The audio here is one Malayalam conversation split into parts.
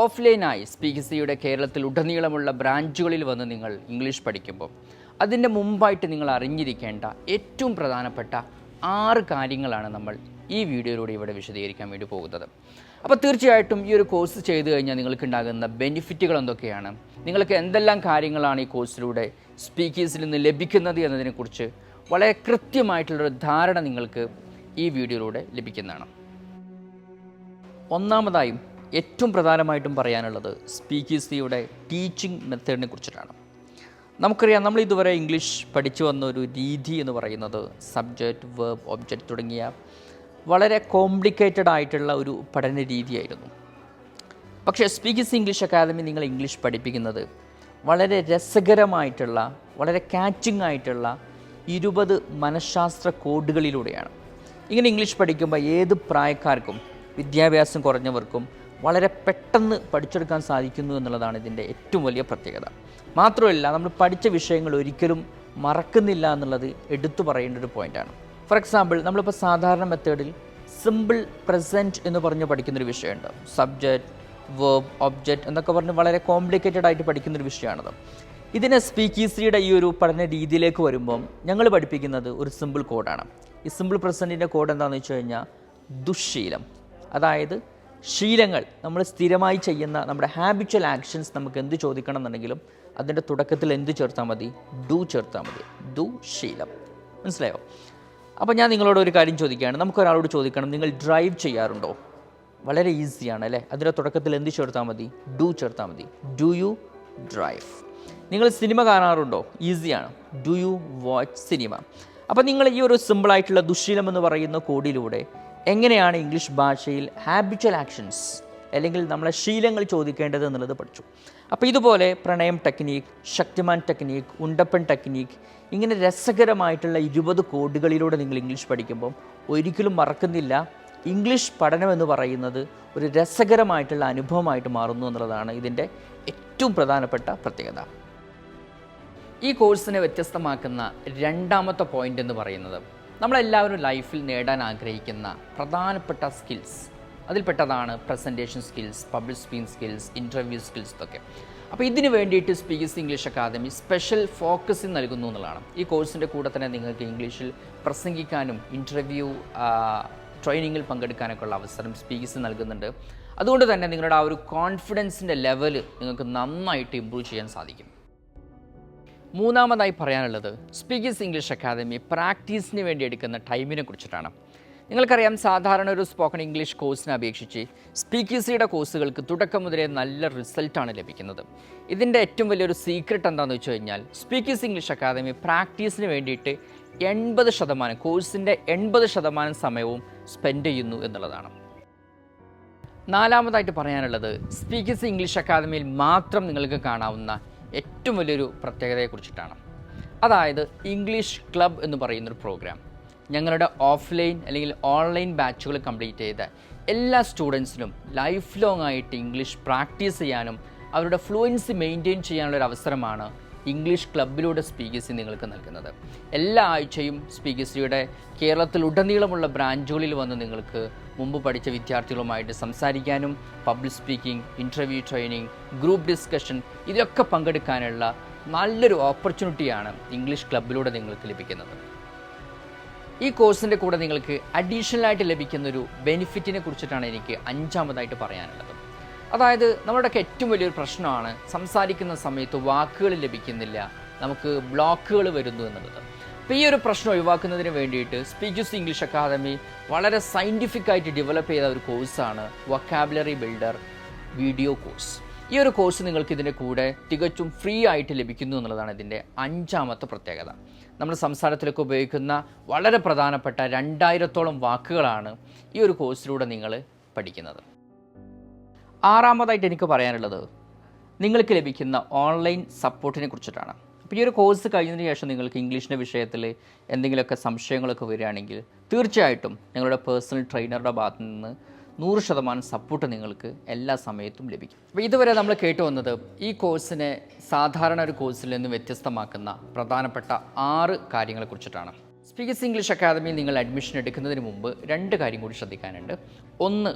ഓഫ്ലൈനായി സ്പീക്ക് സിയുടെ കേരളത്തിൽ ഉടനീളമുള്ള ബ്രാഞ്ചുകളിൽ വന്ന് നിങ്ങൾ ഇംഗ്ലീഷ് പഠിക്കുമ്പോൾ അതിന്റെ മുമ്പായിട്ട് നിങ്ങൾ അറിഞ്ഞിരിക്കേണ്ട ഏറ്റവും പ്രധാനപ്പെട്ട ആറ് കാര്യങ്ങളാണ് നമ്മൾ ഈ വീഡിയോയിലൂടെ ഇവിടെ വിശദീകരിക്കാൻ വേണ്ടി പോകുന്നത്. അപ്പോൾ തീർച്ചയായിട്ടും ഈ ഒരു കോഴ്സ് ചെയ്തു കഴിഞ്ഞാൽ നിങ്ങൾക്ക് ഉണ്ടാകുന്ന ബെനിഫിറ്റുകൾ എന്തൊക്കെയാണ്? നിങ്ങൾക്ക് എന്തെല്ലാം കാര്യങ്ങളാണ് ഈ കോഴ്സിലൂടെ സ്പീക്കേഴ്സിൽ നിന്ന് ലഭിക്കുന്നത് എന്നതിനെക്കുറിച്ച് വളരെ കൃത്യമായിട്ടുള്ളൊരു ധാരണ നിങ്ങൾക്ക് ഈ വീഡിയോയിലൂടെ ലഭിക്കുന്നതാണ്. ഒന്നാമതായും ഏറ്റവും പ്രധാനമായിട്ടും പറയാനുള്ളത് സ്പീക്കീസിയുടെ ടീച്ചിങ് മെത്തേഡിനെ കുറിച്ചിട്ടാണ്. നമുക്കറിയാം നമ്മൾ ഇതുവരെ ഇംഗ്ലീഷ് പഠിച്ചു വന്ന ഒരു രീതി എന്ന് പറയുന്നത് സബ്ജക്റ്റ് വേർബ് ഒബ്ജക്റ്റ് തുടങ്ങിയ വളരെ കോംപ്ലിക്കേറ്റഡ് ആയിട്ടുള്ള ഒരു പഠന രീതിയായിരുന്നു. പക്ഷേ സ്പീക്കിസ് ഇംഗ്ലീഷ് അക്കാദമി നിങ്ങൾ ഇംഗ്ലീഷ് പഠിപ്പിക്കുന്നത് വളരെ രസകരമായിട്ടുള്ള വളരെ കാച്ചിങ് ആയിട്ടുള്ള ഇരുപത് മനഃശാസ്ത്ര കോഡുകളിലൂടെയാണ്. ഇങ്ങനെ ഇംഗ്ലീഷ് പഠിക്കുമ്പോൾ ഏത് പ്രായക്കാർക്കും വിദ്യാഭ്യാസം കുറഞ്ഞവർക്കും വളരെ പെട്ടെന്ന് പഠിച്ചെടുക്കാൻ സാധിക്കുന്നു എന്നുള്ളതാണ് ഇതിന്റെ ഏറ്റവും വലിയ പ്രത്യേകത. മാത്രമല്ല നമ്മൾ പഠിച്ച വിഷയങ്ങൾ ഒരിക്കലും മറക്കുന്നില്ല എന്നുള്ളത് എടുത്തു പറയേണ്ട ഒരു പോയിന്റാണ് ഫോർ എക്സാമ്പിൾ നമ്മളിപ്പോൾ സാധാരണ മെത്തേഡിൽ സിമ്പിൾ പ്രസന്റ് എന്ന് പറഞ്ഞ് പഠിക്കുന്നൊരു വിഷയമുണ്ട്. സബ്ജക്റ്റ് വേർബ് ഒബ്ജക്റ്റ് എന്നൊക്കെ പറഞ്ഞ് വളരെ കോംപ്ലിക്കേറ്റഡ് ആയിട്ട് പഠിക്കുന്നൊരു വിഷയമാണത്. ഇതിനെ സ്പീക്കീസിയുടെ ഈ ഒരു പഠന രീതിയിലേക്ക് വരുമ്പം ഞങ്ങൾ പഠിപ്പിക്കുന്നത് ഒരു സിമ്പിൾ കോഡാണ് ഈ സിമ്പിൾ പ്രസന്റിന്റെ കോഡ് എന്താണെന്ന് വെച്ച് കഴിഞ്ഞാൽ ദുശ്ശീലം. അതായത് ശീലങ്ങൾ നമ്മൾ സ്ഥിരമായി ചെയ്യുന്ന നമ്മുടെ ഹാബിച്വൽ ആക്ഷൻസ് നമുക്ക് എന്ത് ചോദിക്കണം എന്നുണ്ടെങ്കിലും അതിന്റെ തുടക്കത്തിൽ എന്ത് ചേർത്താൽ മതി? ഡു ചേർത്താൽ മതി. ഡു ശീലം. മനസ്സിലായോ? അപ്പോൾ ഞാൻ നിങ്ങളോട് ഒരു കാര്യം ചോദിക്കുകയാണ്. നമുക്കൊരാളോട് ചോദിക്കണം നിങ്ങൾ ഡ്രൈവ് ചെയ്യാറുണ്ടോ? വളരെ ഈസിയാണ് അല്ലേ? അതിന്റെ തുടക്കത്തിൽ എന്ത് ചേർത്താൽ മതി? ഡു ചേർത്താൽ മതി. ഡു യു ഡ്രൈവ് നിങ്ങൾ സിനിമ കാണാറുണ്ടോ? ഈസിയാണ് ഡു യു വാച്ച് സിനിമ അപ്പോൾ നിങ്ങൾ ഈ ഒരു സിമ്പിളായിട്ടുള്ള ദുശീലം എന്ന് പറയുന്ന കോഡിലൂടെ എങ്ങനെയാണ് ഇംഗ്ലീഷ് ഭാഷയിൽ ഹാബിച്വൽ ആക്ഷൻസ് അല്ലെങ്കിൽ നമ്മളെ ശീലങ്ങൾ ചോദിക്കേണ്ടത് എന്നുള്ളത് പഠിച്ചു. അപ്പോൾ ഇതുപോലെ പ്രണയം ടെക്നീക്ക് ശക്തിമാൻ ടെക്നീക്ക് ഉണ്ടപ്പൻ ടെക്നീക്ക് ഇങ്ങനെ രസകരമായിട്ടുള്ള ഇരുപത് കോഡുകളിലൂടെ നിങ്ങൾ ഇംഗ്ലീഷ് പഠിക്കുമ്പം ഒരിക്കലും മറക്കുന്നില്ല. ഇംഗ്ലീഷ് പഠനം എന്ന് പറയുന്നത് ഒരു രസകരമായിട്ടുള്ള അനുഭവമായിട്ട് മാറുന്നു എന്നുള്ളതാണ് ഇതിന്റെ ഏറ്റവും പ്രധാനപ്പെട്ട പ്രത്യേകത. ഈ കോഴ്സിനെ വ്യത്യസ്തമാക്കുന്ന രണ്ടാമത്തെ പോയിന്റ് എന്ന് പറയുന്നത് നമ്മളെല്ലാവരും ലൈഫിൽ നേടാൻ ആഗ്രഹിക്കുന്ന പ്രധാനപ്പെട്ട സ്കിൽസ് അതിൽപ്പെട്ടതാണ് presentation skills public speaking skills interview skills ഇതൊക്കെ. അപ്പോൾ ഇതിന് വേണ്ടിയിട്ട് speakers English academy special focus നൽകുന്നു എന്നുള്ളതാണ്. ഈ കോഴ്സിന്റെ കൂടെ തന്നെ നിങ്ങൾക്ക് ഇംഗ്ലീഷിൽ പ്രസംഗിക്കാനും ഇന്റർവ്യൂ ട്രെയിനിങ്ങിൽ പങ്കെടുക്കാനൊക്കെ ഉള്ള അവസരം സ്പീക്കേഴ്സ് നൽകുന്നുണ്ട്. അതുകൊണ്ട് തന്നെ നിങ്ങളുടെ ആ ഒരു കോൺഫിഡൻസിന്റെ ലെവൽ നിങ്ങൾക്ക് നന്നായിട്ട് ഇമ്പ്രൂവ് ചെയ്യാൻ സാധിക്കും. മൂന്നാമതായി പറയാനുള്ളത് സ്പീക്കിസ് ഇംഗ്ലീഷ് അക്കാദമി പ്രാക്ടീസിന് വേണ്ടി എടുക്കുന്ന ടൈമിനെ കുറിച്ചിട്ടാണ്. നിങ്ങൾക്കറിയാം സാധാരണ ഒരു സ്പോക്കൺ ഇംഗ്ലീഷ് കോഴ്സിനെ അപേക്ഷിച്ച് സ്പീക്കേഴ്സിയുടെ കോഴ്സുകൾക്ക് തുടക്കം മുതലേ നല്ല റിസൾട്ടാണ് ലഭിക്കുന്നത്. ഇതിന്റെ ഏറ്റവും വലിയൊരു സീക്രട്ട് എന്താണെന്ന് വെച്ച് കഴിഞ്ഞാൽ സ്പീക്കേഴ്സ് ഇംഗ്ലീഷ് അക്കാദമി പ്രാക്ടീസിന് വേണ്ടിയിട്ട് എൺപത് ശതമാനം കോഴ്സിന്റെ എൺപത് ശതമാനം സമയവും സ്പെൻഡ് ചെയ്യുന്നു എന്നുള്ളതാണ്. നാലാമതായിട്ട് പറയാനുള്ളത് സ്പീക്കിസ് ഇംഗ്ലീഷ് അക്കാദമിയിൽ മാത്രം നിങ്ങൾക്ക് കാണാവുന്ന ഏറ്റവും വലിയൊരു പ്രത്യേകതയെ കുറിച്ചിട്ടാണ് അതായത് ഇംഗ്ലീഷ് ക്ലബ് എന്ന് പറയുന്നൊരു പ്രോഗ്രാം. ഞങ്ങളുടെ ഓഫ്ലൈൻ അല്ലെങ്കിൽ ഓൺലൈൻ ബാച്ചുകൾ കംപ്ലീറ്റ് ചെയ്ത എല്ലാ സ്റ്റുഡൻസിനും ലൈഫ് ലോങ് ആയിട്ട് ഇംഗ്ലീഷ് പ്രാക്ടീസ് ചെയ്യാനും അവരുടെ ഫ്ലുവൻസി മെയിന്റെയിൻ ചെയ്യാനുള്ള ഒരു അവസരമാണ് ഇംഗ്ലീഷ് ക്ലബിലൂടെ സ്പീക്കേഴ്സി നിങ്ങൾക്ക് നൽകുന്നത്. എല്ലാ ആഴ്ചയും സ്പീക്കേഴ്സിയുടെ കേരളത്തിലുടനീളമുള്ള ബ്രാഞ്ചുകളിൽ വന്ന് നിങ്ങൾക്ക് മുമ്പ് പഠിച്ച വിദ്യാർത്ഥികളുമായിട്ട് സംസാരിക്കാനും public speaking interview training group discussion ഇതിലൊക്കെ പങ്കെടുക്കാനുള്ള നല്ലൊരു ഓപ്പർച്യൂണിറ്റിയാണ് ഇംഗ്ലീഷ് ക്ലബിലൂടെ നിങ്ങൾക്ക് ലഭിക്കുന്നത്. ഈ കോഴ്സിന്റെ കൂടെ നിങ്ങൾക്ക് അഡീഷണലായിട്ട് ലഭിക്കുന്ന ഒരു ബെനിഫിറ്റിനെ കുറിച്ചിട്ടാണ് എനിക്ക് അഞ്ചാമതായിട്ട് പറയാനുള്ളത്. അതായത് നമ്മുടെയൊക്കെ ഏറ്റവും വലിയൊരു പ്രശ്നമാണ് സംസാരിക്കുന്ന സമയത്ത് വാക്കുകൾ ലഭിക്കുന്നില്ല. നമുക്ക് ബ്ലോക്കുകൾ വരുന്നു എന്നുള്ളത്. അപ്പോൾ ഈ ഒരു പ്രശ്നം ഒഴിവാക്കുന്നതിന് വേണ്ടിയിട്ട് സ്പീക്കേഴ്സ് ഇംഗ്ലീഷ് അക്കാദമി വളരെ സയന്റിഫിക് ആയിട്ട് ഡെവലപ്പ് ചെയ്ത ഒരു കോഴ്സാണ് വൊക്കാബുലറി ബിൽഡർ വീഡിയോ കോഴ്സ് ഈ ഒരു കോഴ്സ് നിങ്ങൾക്ക് ഇതിന്റെ കൂടെ തികച്ചും ഫ്രീ ആയിട്ട് ലഭിക്കുന്നു എന്നുള്ളതാണ് ഇതിന്റെ അഞ്ചാമത്തെ പ്രത്യേകത. നമ്മൾ സംസാരത്തിലൊക്കെ ഉപയോഗിക്കുന്ന വളരെ പ്രധാനപ്പെട്ട രണ്ടായിരത്തോളം വാക്കുകളാണ് ഈ ഒരു കോഴ്സിലൂടെ നിങ്ങൾ പഠിക്കുന്നത്. ആറാമതായിട്ട് എനിക്ക് പറയാനുള്ളത് നിങ്ങൾക്ക് ലഭിക്കുന്ന ഓൺലൈൻ സപ്പോർട്ടിനെ കുറിച്ചിട്ടാണ്. അപ്പോൾ ഈ ഒരു കോഴ്സ് കഴിഞ്ഞതിന് ശേഷം നിങ്ങൾക്ക് ഇംഗ്ലീഷിന്റെ വിഷയത്തിൽ എന്തെങ്കിലുമൊക്കെ സംശയങ്ങളൊക്കെ വരികയാണെങ്കിൽ തീർച്ചയായിട്ടും നിങ്ങളുടെ പേഴ്സണൽ ട്രെയിനറുടെ ഭാഗത്ത് നിന്ന് നൂറ് ശതമാനം സപ്പോർട്ട് നിങ്ങൾക്ക് എല്ലാ സമയത്തും ലഭിക്കും. അപ്പോൾ ഇതുവരെ നമ്മൾ കേട്ടു വന്നത് ഈ കോഴ്സിനെ സാധാരണ ഒരു കോഴ്സിൽ നിന്ന് വ്യത്യസ്തമാക്കുന്ന പ്രധാനപ്പെട്ട ആറ് കാര്യങ്ങളെക്കുറിച്ചിട്ടാണ് സ്പീക്കേഴ്സ് ഇംഗ്ലീഷ് അക്കാദമിയിൽ നിങ്ങൾ അഡ്മിഷൻ എടുക്കുന്നതിന് മുമ്പ് രണ്ട് കാര്യം കൂടി ശ്രദ്ധിക്കാനുണ്ട്. ഒന്ന്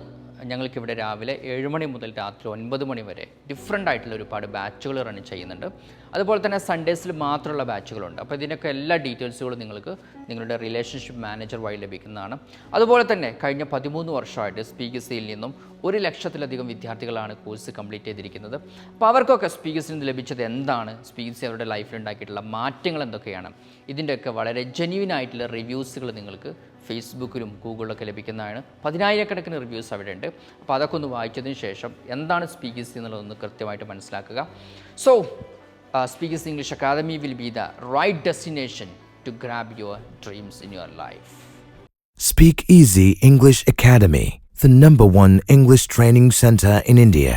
ഞങ്ങൾക്കിവിടെ രാവിലെ ഏഴ് മണി മുതൽ രാത്രി ഒൻപത് മണി വരെ ഡിഫറെന്റ് ആയിട്ടുള്ള ഒരുപാട് ബാച്ചുകൾ റൺ ചെയ്യുന്നുണ്ട്. അതുപോലെ തന്നെ സൺഡേസിൽ മാത്രമുള്ള ബാച്ചുകളുണ്ട് അപ്പോൾ ഇതിനൊക്കെ എല്ലാ ഡീറ്റെയിൽസുകളും നിങ്ങൾക്ക് നിങ്ങളുടെ റിലേഷൻഷിപ്പ് മാനേജർ വഴി ലഭിക്കുന്നതാണ്. അതുപോലെ തന്നെ കഴിഞ്ഞ പതിമൂന്ന് വർഷമായിട്ട് സ്പീക്കസിയിൽ നിന്നും ഒരു ലക്ഷത്തിലധികം വിദ്യാർത്ഥികളാണ് കോഴ്സ് കംപ്ലീറ്റ് ചെയ്തിരിക്കുന്നത്. അപ്പോൾ അവർക്കൊക്കെ സ്പീക്കസിൽ നിന്ന് ലഭിച്ചത് എന്താണ്? സ്പീക്കസി അവരുടെ ലൈഫിൽ ഉണ്ടാക്കിയിട്ടുള്ള മാറ്റങ്ങൾ എന്തൊക്കെയാണ്? ഇതിന്റെയൊക്കെ വളരെ ജെന്യൂൻ ആയിട്ടുള്ള റിവ്യൂസുകൾ നിങ്ങൾക്ക് ഫേസ്ബുക്കിലും ഗൂഗിളിലൊക്കെ ലഭിക്കുന്നതാണ്. പതിനായിരക്കണക്കിന് റിവ്യൂസ് അവിടെ ഉണ്ട് അപ്പോൾ അതൊക്കെ ഒന്ന് വായിച്ചതിന് ശേഷം എന്താണ് സ്പീക്കേഴ്സ് എന്നുള്ളതൊന്ന് കൃത്യമായിട്ട് മനസ്സിലാക്കുക. So speakers English academy will be the right destination to grab your dreams in your life Speak Easy English Academy, the number one English training center in India.